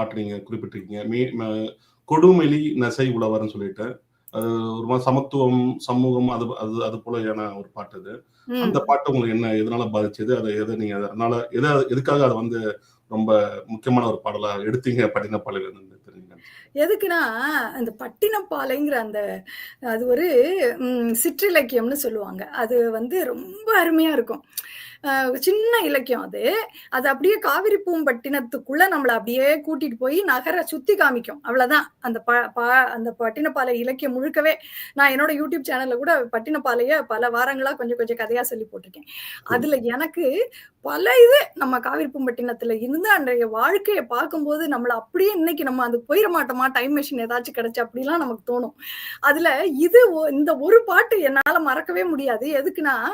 பாட்டு நீங்க குறிப்பிட்டிருக்கீங்க. மீ கொடுமெலி நசை உழவர்னு சொல்லிட்டு. அது ஒரு மாதிரி சமத்துவம் சமூகம் அது அது அது போலயான ஒரு பாட்டு அது. அந்த பாட்டு உங்களுக்கு என்ன எதனால பாதிச்சது? அதை எதை நீங்க அதனால எதை எதுக்காக அதை வந்து ரொம்ப முக்கியமான ஒரு பாடலா எடுத்தீங்க? பட்டினப்பாளையில இருந்து தெரிஞ்சுங்க எதுக்குன்னா அந்த பட்டினப்பாலைங்கிற அந்த அது ஒரு சிற்றிலக்கியம்னு சொல்லுவாங்க. அது வந்து ரொம்ப அருமையா இருக்கும். சின்ன இலக்கியம் அது. அது அப்படியே காவிரி பூம்பட்டினத்துக்குள்ள நம்மளை அப்படியே கூட்டிட்டு போய் நகர சுத்தி காமிக்கும். அவ்வளவுதான். அந்த ப ப- அந்த பட்டினப்பாலை இலக்கியம் முழுக்கவே நான் என்னோட யூடியூப் சேனல்ல கூட பட்டினப்பாலைய பல வாரங்களா கொஞ்சம் கொஞ்சம் கதையா சொல்லி போட்டிருக்கேன். அதுல எனக்கு பல இது நம்ம காவிரி பூம்பட்டினத்துல இருந்து அன்றைய வாழ்க்கையை பார்க்கும்போது நம்மள அப்படியே இன்னைக்கு நம்ம அது போயிட மாட்டோமா? டைம் மிஷின் ஏதாச்சும் கிடைச்சு அப்படிலாம் நமக்கு தோணும். அதுல இது இந்த ஒரு பாட்டு என்னால மறக்கவே முடியாது. எதுக்குன்னா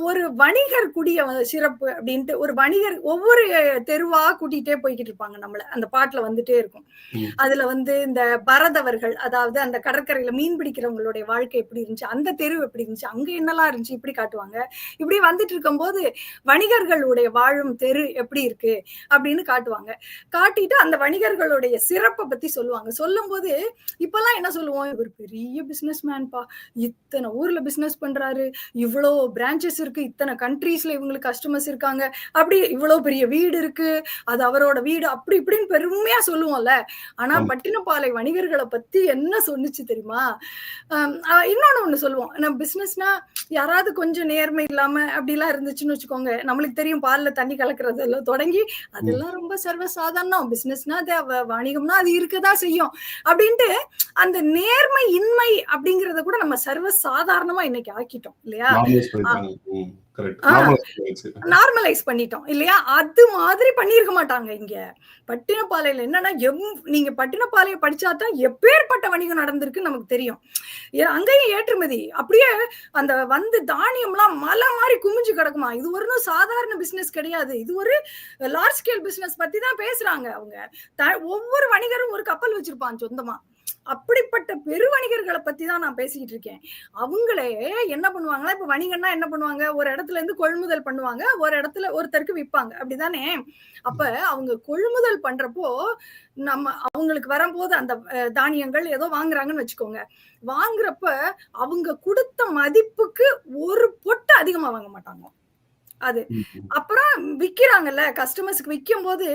ஒரு வணிகர் குடிய வ- சிறப்பு அப்படின்ட்டு ஒரு வணிகர் ஒவ்வொரு தெருவா கூட்டிகிட்டே போய்கிட்டு இருப்பாங்க நம்மள. அந்த பாட்டுல வந்துட்டே இருக்கும். அதுல வந்து இந்த பரதவர்கள் அதாவது அந்த கடற்கரையில மீன் பிடிக்கிறவங்களுடைய வாழ்க்கை எப்படி இருந்துச்சு அந்த தெரு எப்படி இருந்துச்சு அங்க என்னெல்லாம் இருந்துச்சு இப்படி காட்டுவாங்க. இப்படி வந்துட்டு இருக்கும்போது வணிகர்களுடைய வாழும் தெரு எப்படி இருக்கு அப்படின்னு காட்டுவாங்க. காட்டிட்டு அந்த வணிகர்களுடைய சிறப்பை பத்தி சொல்லுவாங்க. சொல்லும்போது இப்பெல்லாம் என்ன சொல்லுவோம்? இவர் பெரிய பிசினஸ் மேன்பா இத்தனை ஊர்ல பிசினஸ் பண்றாரு. இவ்வளோ பிரான்ச்சஸ் இருக்கு. இத்தனை கண்ட்ரீஸ்ல இவங்களுக்கு கஸ்டமர்ஸ் இருக்காங்க. அப்படி இவ்வளோ பெரிய வீடு இருக்கு. அது அவரோட வீடு. அப்படி இப்படின்னு பெருமையா சொல்லுவோம்ல. ஆனா. பட்டினப்பாலை வணிகர்களை பத்தி என்ன சொன்னுச்சு தெரியுமா? இன்னொன்னு ஒண்ணு சொல்லுவோம். நம்ம பிசினஸ்னா யாராவது கொஞ்சம் நேர்மை இல்லாம அப்படிலாம் இருந்துச்சுன்னு வச்சுக்கோங்க. நம்மளுக்கு தெரியும் பால்ல தண்ணி கலக்குறதுல தொடங்கி அதெல்லாம் ரொம்ப சர்வசாதாரணம். பிசினஸ்னா அது வணிகம்னா அது இருக்கதான் செய்யும். அப்படின்ட்டு அந்த நேர்மை இன்மை அப்படிங்கறத கூட நம்ம சர்வ சாதாரணமா இன்னைக்கு ஆக்கிட்டோம் இல்லையா? நார்மலைஸ் பண்ணிட்டோம் இல்லையா? அது மாதிரி பண்ணியிருக்க மாட்டாங்க இங்க. பட்டினப்பாலையில என்னன்னா எம் நீங்க பட்டினப்பாளைய படிச்சாதான் எப்பேற்பட்ட வணிகம் நடந்திருக்குன்னு நமக்கு தெரியும். அங்கேயும் ஏற்றுமதி. அப்படியே அந்த வந்து தானியம்லாம் மலை மாதிரி குமிஞ்சு கிடக்குமா? இது ஒரு சாதாரண பிசினஸ் கிடையாது. இது ஒரு லார்ஜ் ஸ்கேல் பிசினஸ் பத்தி தான் பேசுறாங்க அவங்க. ஒவ்வொரு வணிகரும் ஒரு கப்பல் வச்சிருப்பான் சொந்தமா. அப்படிப்பட்ட பெரு வணிகர்களை பத்தி தான் நான் பேசிக்கிட்டு இருக்கேன். அவங்களே என்ன பண்ணுவாங்களா இப்ப வணிகன்னா என்ன பண்ணுவாங்க? ஒரு இடத்துல இருந்து கொள்முதல் பண்ணுவாங்க. ஒரு இடத்துல ஒருத்தருக்கு விற்பாங்க அப்படிதானே? அப்ப அவங்க கொள்முதல் பண்றப்போ நம்ம அவங்களுக்கு வரும்போது அந்த தானியங்கள் ஏதோ வாங்குறாங்கன்னு வச்சுக்கோங்க. வாங்குறப்ப அவங்க கொடுத்த மதிப்புக்கு ஒரு பொட்டு அதிகமா வாங்க மாட்டாங்க. அது. அப்புறம் விக்கிறாங்கல்ல கஸ்டமர்ஸ்க்கு விற்கும் போது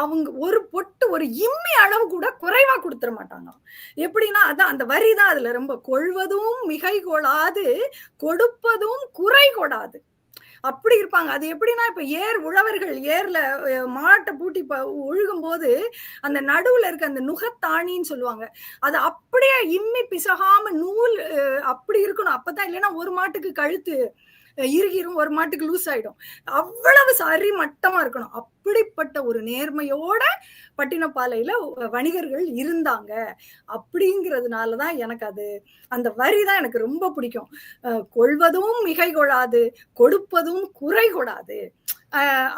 அவங்க ஒரு பொட்டு ஒரு இம்மி அளவு கூட குறைவா கொடுத்துட மாட்டாங்க. எப்படின்னா அதான் அந்த வரி தான் அதுல ரொம்ப கொள்வதும் மிகை கொடாது கொடுப்பதும் குறை கொடாது. அப்படி இருப்பாங்க. அது எப்படின்னா இப்ப ஏர் உழவர்கள் ஏர்ல மாட்டை பூட்டி ஒழுகும் போது அந்த நடுவுல இருக்க அந்த நுகத்தாணின்னு சொல்லுவாங்க. அது அப்படியே இம்மி பிசகாம நூல் அப்படி இருக்கணும். அப்பதான் இல்லைன்னா ஒரு மாட்டுக்கு கழுத்து இறுகிரும் ஒரு மாட்டுக்கு லூஸ் ஆயிடும். அவ்வளவு சரி மட்டமா இருக்கணும். அப்படிப்பட்ட ஒரு நேர்மையோட பட்டினப்பாலையில வணிகர்கள் இருந்தாங்க. அப்படிங்கிறதுனாலதான் எனக்கு அது அந்த வரி தான் எனக்கு ரொம்ப பிடிக்கும். கொள்வதும் மிகை கொள்ளாது கொடுப்பதும் குறை கொடாது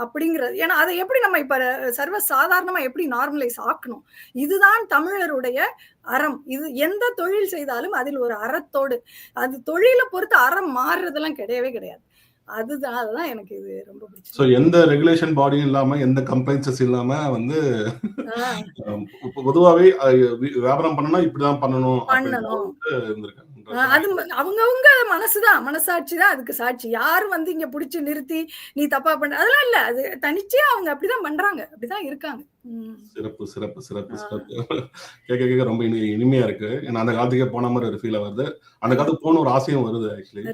அப்படிங்கிறது. ஏன்னா அதை எப்படி நம்ம இப்ப சர்வ சாதாரணமா எப்படி நார்மலைஸ் ஆக்கணும்? இதுதான் தமிழருடைய அறம். இது எந்த தொழில் செய்தாலும் அதில் ஒரு அறத்தோடு. அது தொழிலை பொறுத்து அறம் மாறுறதெல்லாம் கிடையவே கிடையாது. அதுதான் அதுதான் எனக்கு இது ரொம்ப சோ பிடிச்சது எந்த ரெகுலேஷன் பாடியும் இல்லாம எந்த கம்ப்ளைண்ட்ஸஸ் இல்லாம வந்து பொதுவாவே வியாபாரம் பண்ணனா இப்படிதான் பண்ணணும் அப்படின்னு பண்ணணும். அது அவங்கவங்க மனசுதான் மனசாட்சி தான் அதுக்கு சாட்சி. யாரும் வந்து இங்க புடிச்சு நிறுத்தி நீ தப்பா பண்ண அதெல்லாம் இல்ல. அது தனிச்சே அவங்க அப்படிதான் பண்றாங்க அப்படிதான் இருக்காங்க. சிறப்பு சிறப்பு சிறப்பு சிறப்பு. கேட்க கேட்க ரொம்ப இனி இனிமையா இருக்கு. ஏன்னா அந்த காலத்துக்கே போன மாதிரி ஒரு ஃபீல் வருது. அந்த காலத்துக்கு போன ஒரு ஆசையும் வருது ஆக்சுவலி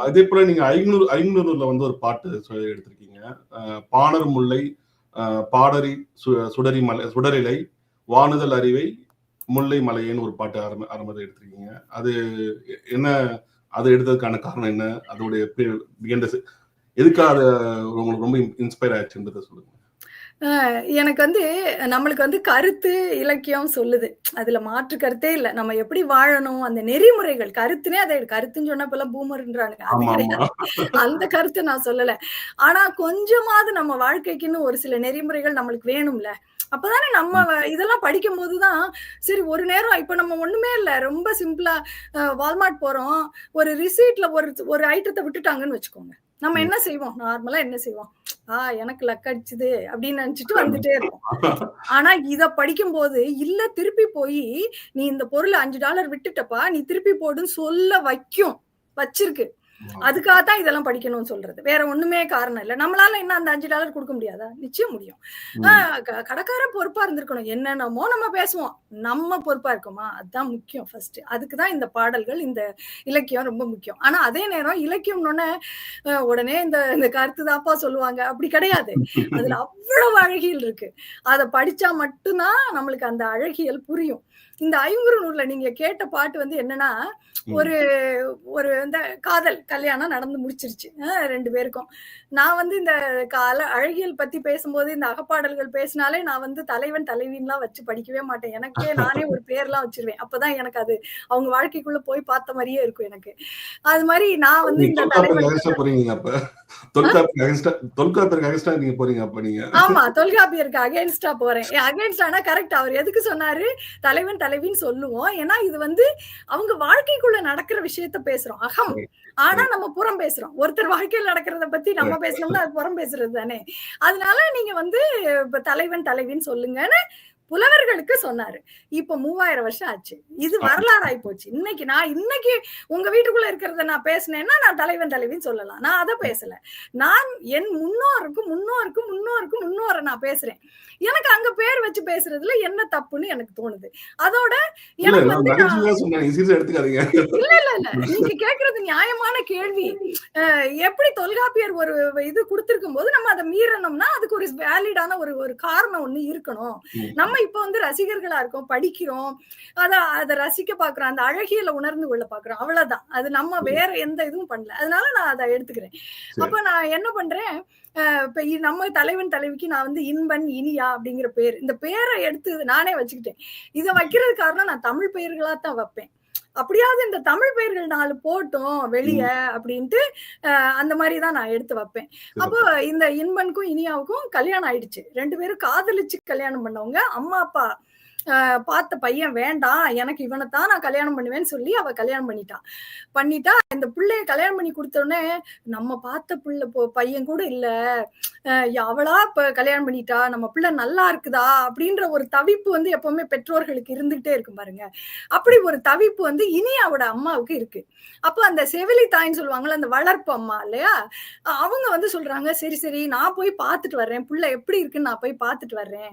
அதே போல நீங்க ஐநூறு ஐநூறுல வந்து ஒரு பாட்டு எடுத்திருக்கீங்க. பாடர் பாணர் முல்லை பாடரி சு- சுடரி மலை சுடரிலை வானுதல் அறிவை முல்லை மலையேன்னு ஒரு பாட்டு ஆரம்ப ஆரம்பத்தை எடுத்திருக்கீங்க. அது என்ன அது எடுத்ததுக்கான காரணம் என்ன? அதோடைய எதுக்காக உங்களுக்கு ரொம்ப இன்ஸ்பயர் ஆச்சுன்றதை சொல்லுங்க. எனக்கு வந்து நம்மளுக்கு வந்து கருத்து இலக்கியம் சொல்லுது. அதுல மாற்று கருத்தே இல்ல. நம்ம எப்படி வாழணும் அந்த நெறிமுறைகள் கருத்துனே அதை கருத்துன்னு சொன்னப்பெல்லாம் பூமர்ன்றானுங்க. அது ஆமா கிடையாது. அந்த கருத்தை நான் சொல்லல. ஆனா கொஞ்சமாவது நம்ம வாழ்க்கைக்குன்னு ஒரு சில நெறிமுறைகள் நம்மளுக்கு வேணும்ல. அப்பதானே நம்ம இதெல்லாம் படிக்கும் போதுதான் சரி ஒரு நேரம் இப்ப நம்ம ஒண்ணுமே இல்ல. ரொம்ப சிம்பிளா வால்மார்ட் போறோம். ஒரு ரிசீட்ல ஒரு ஒரு ஐட்டத்தை விட்டுட்டாங்கன்னு வச்சுக்கோங்க. நம்ம. என்ன செய்வோம்? நார்மலா என்ன செய்வோம்? ஆ எனக்கு லக் அடிச்சுது அப்படின்னு நினைச்சிட்டு வந்துட்டே இருக்கும் ஆனா இத படிக்கும்போது இல்ல திருப்பி போய் நீ இந்த பொருள் அஞ்சு டாலர் விட்டுட்டப்பா நீ திருப்பி போடுன்னு சொல்ல வைக்கும் வச்சிருக்கு. அதுக்காக தான் இதெல்லாம் படிக்கணும்னு சொல்றது. வேற ஒண்ணுமே காரணம் இல்ல. நம்மளால என்ன அந்த அஞ்சு டாலர் கொடுக்க முடியாதா? நிச்சயம் முடியும். ம். ஆஹ் க- கடைக்காரன் பொறுப்பா இருந்திருக்கணும். என்னென்னமோ நம்ம பேசுவோம். நம்ம பொறுப்பா இருக்கோமா? அதுதான் முக்கியம் ஃபர்ஸ்ட் அதுக்குதான் இந்த பாடல்கள் இந்த இலக்கியம் ரொம்ப முக்கியம். ஆனா அதே நேரம் இலக்கியம்னு உடனே இந்த இந்த கருத்து தாப்பா சொல்லுவாங்க. அப்படி கிடையாது. அதுல அவ்வளவு அழகியல் இருக்கு. அதை படிச்சா மட்டும்தான் நம்மளுக்கு அந்த அழகியல் புரியும். இந்த ஐங்குறு நூல்ல நீங்க கேட்ட பாட்டு வந்து என்னன்னா. ஒரு ஒரு இந்த காதல் கல்யாணம் நடந்து முடிச்சிருச்சு. ரெண்டு பேருக்கும். நான் வந்து இந்த கால அழகியல் பத்தி பேசும்போது இந்த அகப்பாடல்கள் பேசினாலே நான் வந்து தலைவன் தலைவின்லாம் வச்சு படிக்கவே மாட்டேன். எனக்கே நானே ஒரு பேர்லாம் வச்சிருவேன். அப்பதான் எனக்கு அது அவங்க வாழ்க்கைக்குள்ள போய் பார்த்த மாதிரியே இருக்கும் எனக்கு. அது மாதிரி நான் வந்து இந்த தலைவன் ஆமா தொல்காப்பியருக்கு அகைன்ஸ்டா போறேன். அகைன்ஸ்டானா கரெக்ட். அவர் எதுக்கு சொன்னாரு? தலைவன் தலைவின்னு சொல்லுவோம். ஏன்னா இது வந்து அவங்க வாழ்க்கைக்குள்ள நடக்கிற விஷயத்த பேசுறோம். அகம். ஆனா நம்ம புறம் பேசுறோம். ஒருத்தர் வாழ்க்கையில் நடக்கிறத பத்தி நம்ம பேசணும்னா அது புறம் பேசுறது தானே. அதனால நீங்க வந்து தலைவன் தலைவின்னு சொல்லுங்கன்னு புலவர்களுக்கு சொன்னாரு. இப்ப மூவாயிரம் வருஷம் ஆச்சு. இது வரலாறு ஆயி போச்சு. இன்னைக்கு நான் இன்னைக்கு உங்க வீட்டுக்குள்ள இருக்கிறத நான் பேசினேன்னா நான் தலைவன் தலைவின்னு சொல்லலாம். நான் அதை பேசல. நான் என் முன்னோருக்கும் முன்னோருக்கும் முன்னோருக்கும் முன்னோரை நான் பேசுறேன். எனக்கு அங்க பேர் வச்சு பேசுறதுல என்ன தப்புன்னு எனக்கு தோணுது. அதோட எனக்கு வந்து இல்ல இல்ல இல்ல. நீங்க கேக்குறது நியாயமான கேள்வி. எப்படி தொல்காப்பியர் ஒரு இது கொடுத்திருக்கும் போது நம்ம அதை மீறணும்னா அதுக்கு ஒரு வேலிடான ஒரு ஒரு காரணம் ஒண்ணு இருக்கணும். நம்ம இப்ப வந்து ரசிகர்களா இருக்கோம் படிக்கிறோம். அத அதை ரசிக்க பாக்குறோம். அந்த அழகியல உணர்ந்து கொள்ள பாக்குறோம். அவ்வளவுதான். அது நம்ம வேற எந்த இதுவும் பண்ணல. அதனால நான் அதை எடுத்துக்கிறேன். அப்ப நான் என்ன பண்றேன்? இப்ப நம்ம தலைவன் தலைவிக்கு நான் வந்து இன்பன் இனியா அப்படிங்கிற பேர். இந்த பேரை எடுத்து நானே வச்சுக்கிட்டேன். இதை வைக்கிறது காரணம் நான் தமிழ் பெயர்களா தான் வைப்பேன். அப்படியாவது இந்த தமிழ் பெயர்கள் நாலு போட்டோம் வெளிய அப்படின்ட்டு அஹ் அந்த மாதிரி தான் நான் எடுத்து வைப்பேன். அப்போ இந்த இன்பனுக்கும் இனியாவுக்கும் கல்யாணம் ஆயிடுச்சு. ரெண்டு பேரும் காதலிச்சு கல்யாணம் பண்ணவங்க. அம்மா அப்பா பார்த்த பையன் வேண்டாம் எனக்கு இவனை தான் நான் கல்யாணம் பண்ணுவேன்னு சொல்லி அவ கல்யாணம் பண்ணிட்டான் பண்ணிட்டா இந்த பிள்ளைய கல்யாணம் பண்ணி கொடுத்த உடனே நம்ம பார்த்த பிள்ளை பையன் கூட இல்ல. அவளா? இப்ப கல்யாணம் பண்ணிட்டா? நம்ம பிள்ளை நல்லா இருக்குதா? அப்படின்ற ஒரு தவிப்பு வந்து எப்பவுமே பெற்றோர்களுக்கு இருந்துகிட்டே இருக்கும் பாருங்க. அப்படி ஒரு தவிப்பு வந்து இனியாவோட அம்மாவுக்கு இருக்கு. அப்போ அந்த செவிலி தாயின்னு சொல்லுவாங்கல்ல அந்த வளர்ப்பு அம்மா இல்லையா? அவங்க வந்து சொல்றாங்க சரி சரி நான் போய் பார்த்துட்டு வர்றேன். பிள்ளை எப்படி இருக்குன்னு நான் போய் பார்த்துட்டு வர்றேன்.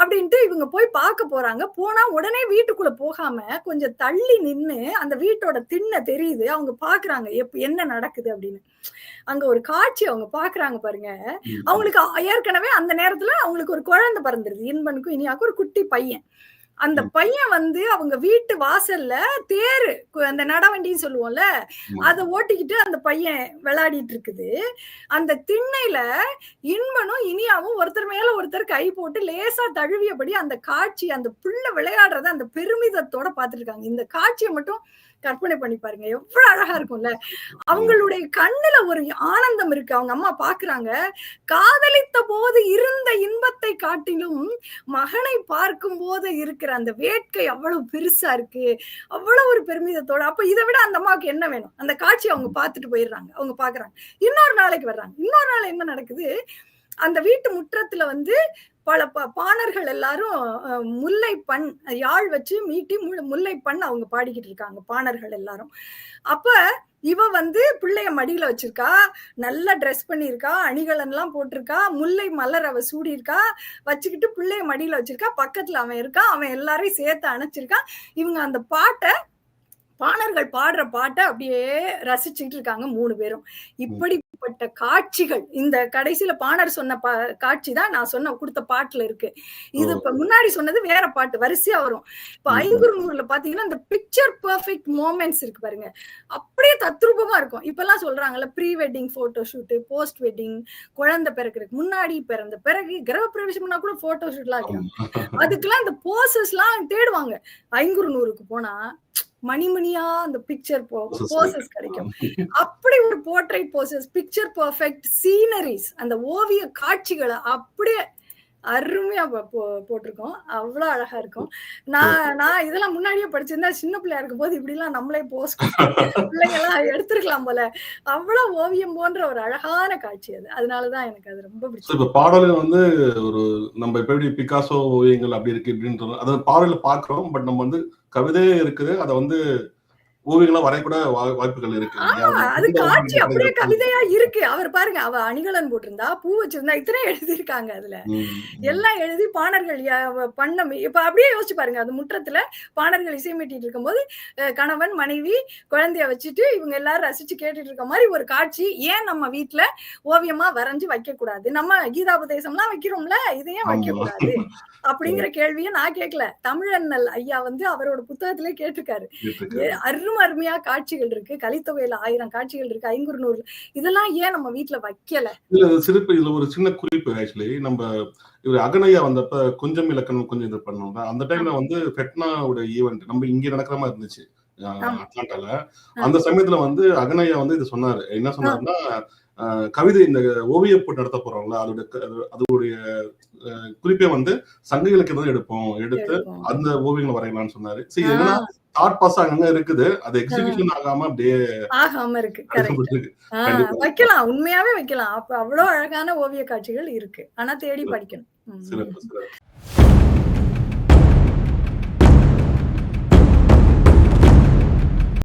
அப்படின்ட்டு இவங்க போய் பார்க்க போறாங்க. போனா உடனே வீட்டுக்குள்ள போகாம கொஞ்சம் தள்ளி நின்னு அந்த வீட்டோட திண்ணை தெரியுது. அவங்க பாக்குறாங்க எப் என்ன நடக்குது? அப்படின்னு. அங்க ஒரு காட்சி அவங்க பாக்குறாங்க பாருங்க. அவங்களுக்கு ஏற்கனவே அந்த நேரத்துல அவங்களுக்கு ஒரு குழந்தை பிறந்துருது இன்பனுக்கும் இனியாக்கும் ஒரு குட்டி பையன் அந்த. பையன் வந்து அவங்க வீட்டு வாசல்ல தேரு அந்த நடவண்டின்னு சொல்லுவோம்ல. அதை ஓட்டிக்கிட்டு அந்த பையன் விளையாடிட்டு இருக்குது அந்த திண்ணையில இன்பனும் இனியாவும் ஒருத்தர் மேல ஒருத்தர் கை போட்டு லேசா தழுவியபடி அந்த காட்சி அந்த பிள்ளை விளையாடுறத அந்த பெருமிதத்தோட பார்த்துட்டு இருக்காங்க இந்த காட்சியை மட்டும் கற்பனை பண்ணி பாருங்க. எவ்வளவு அழகா இருக்கும்ல. அவங்களுடைய கண்ணுல ஒரு ஆனந்தம் இருக்கு. அவங்க அம்மா பாக்குறாங்க. காதலித்த போது இருந்த இன்பத்தை காட்டிலும் மகனை பார்க்கும் போது இருக்கிற அந்த வேட்கை அவ்வளவு பெருசா இருக்கு. அவ்வளவு ஒரு பெருமிதத்தோட. அப்ப இதை விட அந்த அம்மாவுக்கு என்ன வேணும்? அந்த காட்சி அவங்க பார்த்துட்டு போயிடுறாங்க. அவங்க பாக்குறாங்க. இன்னொரு நாளைக்கு வர்றாங்க. இன்னொரு நாள் என்ன நடக்குது? அந்த வீட்டு முற்றத்துல வந்து பல ப- பாணர்கள் எல்லாரும் முல்லை பண் யாழ் வச்சு மீட்டி மு- முல்லை பண் அவங்க பாடிக்கிட்டு இருக்காங்க பாணர்கள் எல்லாரும். அப்ப இவ வந்து பிள்ளைய மடியில வச்சிருக்கா நல்லா ட்ரெஸ் பண்ணியிருக்கா அணிகலன்லாம் போட்டிருக்கா முல்லை மலர் அவ சூடியிருக்கா வச்சுக்கிட்டு பிள்ளைய மடியில வச்சிருக்கா பக்கத்துல அவன் இருக்கான் அவன் எல்லாரையும் சேர்த்து அணைச்சிருக்கான் இவங்க அந்த பாட்டை பாணர்கள் பாடுற பாட்டை அப்படியே ரசிச்சுட்டு இருக்காங்க மூணு பேரும். இப்படிப்பட்ட காட்சிகள் இந்த கடைசியில பாணர் சொன்ன பா காட்சி தான் நான் சொன்ன கொடுத்த பாட்டுல இருக்கு. இது இப்ப முன்னாடி சொன்னது வேற பாட்டு வரிசையா வரும். இப்ப ம். ஐங்குறு நூறுல பாத்தீங்கன்னா இந்த பிக்சர் பெர்ஃபெக்ட் மூமெண்ட்ஸ் இருக்கு பாருங்க. அப்படியே தத்ரூபமா இருக்கும். இப்பெல்லாம் சொல்றாங்கல்ல pre wedding photo shoot post wedding குழந்தை பிறக்கிறதுக்கு முன்னாடி பிறந்த பிறகு கிரக பிரவேசம் பண்ணா கூட போட்டோ ஷூட்லாம் வைக்கிறாங்க அதுக்கெல்லாம் இந்த போசஸ் எல்லாம் தேடுவாங்க. ஐங்குறு நூறுக்கு போனா மணிமணியா அந்த பிக்சர் போசஸ் கிடைக்கும். அப்படி ஒரு portrait poses picture perfect sceneries அந்த ஓவிய காட்சிகளை அப்படியே அருமையா போட்டிருக்கோம். அவ்வளவு அழகா இருக்கும். நான் நான் இதெல்லாம் முன்னாடியே படிச்சிருந்தா சின்ன பிள்ளையா இருக்கும் போது இப்படி எல்லாம் நம்மளே போஸ்ட் பிள்ளைங்க எல்லாம் எடுத்திருக்கலாம் போல. அவ்வளவு ஓவியம் போன்ற ஒரு அழகான காட்சி அது. அதனாலதான் எனக்கு அது ரொம்ப பிடிச்சது இப்ப பாடல்கள் வந்து ஒரு நம்ம இப்ப எப்படி பிகாசோ ஓவியங்கள் அப்படி இருக்கு இப்படின்றது அதாவது பாடல பாக்குறோம் பட் நம்ம வந்து கவிதையே இருக்குது. அதை வந்து ஓவியங்களா வரையக்கூட வாய்ப்புகள் இருக்கு அது காட்சி அப்படியே. கவிதையா இருக்கு அவர் பாருங்க அவ அணிகலன் போட்டிருந்தா பூ வச்சிருந்தா இத்தனை எழுதியிருக்காங்க அதுல ம், ம். எல்லாம் எழுதி பாணர்கள் பண்ண இப்ப அப்படியே யோசிச்சு பாருங்க அது முற்றத்துல பாணர்கள் இசைமீட்டிட்டு இருக்கும்போது கணவன் மனைவி குழந்தைய வச்சுட்டு இவங்க எல்லாரும் ரசிச்சு கேட்டுட்டு இருக்க மாதிரி ஒரு காட்சி ஏன் நம்ம வீட்ல ஓவியமா வரைஞ்சு வைக்க கூடாது நம்ம கீதாபதேசம்லாம் வைக்கிறோம்ல இதையே வைக்க. கூடாது அப்படிங்கிற கேள்வியை நான் கேட்கல தமிழண்ணல் ஐயா வந்து அவரோட புத்தகத்திலே கேட்டிருக்காரு இருக்கு. அரும அருமையா காட்சிகள் இருக்கு. கலித்தொகையில ஆயிரம் காட்சிகள் இருக்கு. ஐங்குறு நூறு இதெல்லாம் ஏன் நம்ம வீட்ல வைக்கல? இதுல சிறப்பு இதுல ஒரு சின்ன குறிப்பு ஆக்சுவலி நம்ம இவர் அகனையா வந்தப்ப கொஞ்சம் இலக்கணம் கொஞ்சம் இது பண்ணோம்ல அந்த டைம்ல வந்து ஃபெட்னாவோட ஈவெண்ட் நம்ம இங்க நடக்கிற மாதிரி இருந்துச்சு. அட்லாண்டால. அந்த சமயத்துல வந்து அகனையா வந்து இது சொன்னாரு. என்ன சொன்னாருன்னா கவிதை இந்த ஓவிய போட்டு நடத்த போறோம்ல அதோட அதோடைய குறிப்பே வந்து சங்க இலக்கியம் தான் எடுப்போம். எடுத்து. அந்த ஓவியங்களை வரையலாம்னு சொன்னாரு. சரி என்னன்னா தாட் பாஸ் அங்க இருக்குது. அது எக்ஸிகியூஷன் ஆகாம அப்படியே ஆகாம இருக்கு. வைக்கலாம். உண்மையாவே வைக்கலாம். அப்ப அவ்வளவு அழகான ஓவிய காட்சிகள் இருக்கு. ஆனா தேடி படிக்கணும். சிறப்பு சிறப்பு.